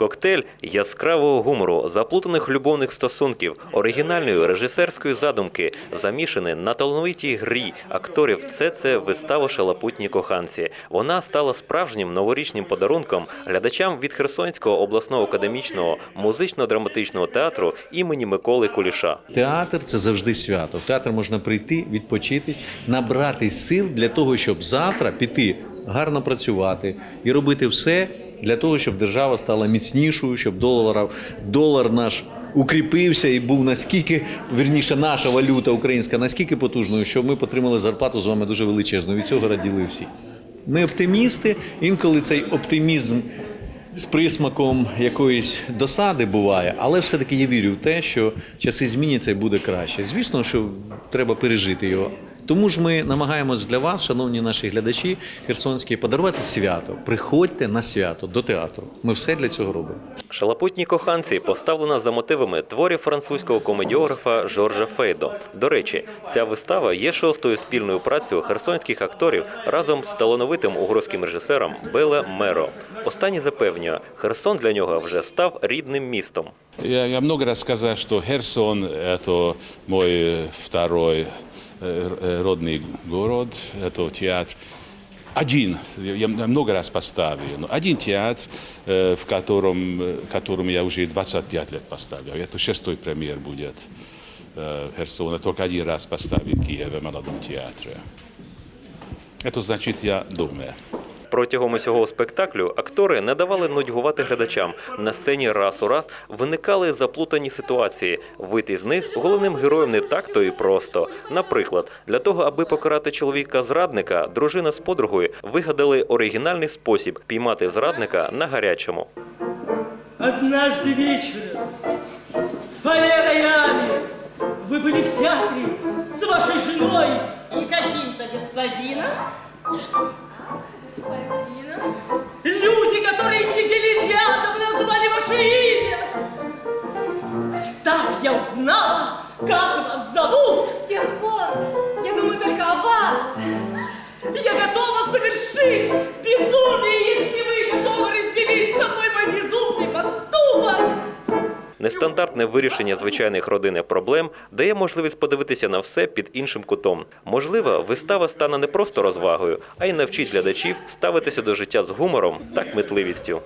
Коктейль яскравого гумору, заплутаних любовних стосунків, оригінальної режисерської задумки, замішаний на талановитій грі акторів. Все це вистава шалапутні коханці. Вона стала справжнім новорічним подарунком глядачам від Херсонського обласного академічного музично-драматичного театру імені Миколи Куліша. Театр це завжди свято. В театр можна прийти, відпочитись, набратись сил для того, щоб завтра піти гарно працювати і робити все для того, щоб держава стала міцнішою, щоб долар, долар наш укріпився і був наскільки вірніше наша валюта українська, наскільки потужною, що ми отримали зарплату з вами дуже величезну. Від цього раділи всі. Ми оптимісти. Інколи цей оптимізм з присмаком якоїсь досади буває, але все-таки я вірю в те, що часи зміняться і буде краще. Звісно, що треба пережити його. Тому ж ми намагаємось для вас, шановні наші глядачі херсонські, подарувати свято. Приходьте на свято до театру. Ми все для цього робимо. Шалапутні коханці поставлена за мотивами творів французького комедіографа Жоржа Фейдо. До речі, ця вистава є шостою спільною працею херсонських акторів разом з талановитим угорським режисером Беле Меро. Останній запевнює, Херсон для нього вже став рідним містом. Я, я много раз сказал, что Херсон – это мой э, второй э, э, родный город, это театр. Один, я я много раз поставил, но один театр, э, в котором, э, котором я уже 25 лет поставил. Это шестой премьер будет э, Херсона, только один раз поставил в Киеве в Молодом театре. Это значит, я дома. Протягом усього спектаклю актори не давали нудьгувати глядачам. На сцені раз у раз виникали заплутані ситуації. Вийти з них головним героєм не так то і просто. Наприклад, для того, аби покарати чоловіка-зрадника, дружина з подругою вигадали оригінальний спосіб піймати зрадника на гарячому. Однажды вечером в Пале-Рояле вы были в театре с вашей женой. И каким-то господином? Господином? я узнала, как вас зовут. С тех пор я думаю только о вас. Я готова совершить безумие, если вы готовы разделить со мной мой безумный поступок. Нестандартне вирішення звичайних родинних проблем дає можливість подивитися на все під іншим кутом. Можливо, вистава стане не просто розвагою, а й навчить глядачів ставитися до життя з гумором та кмітливістю.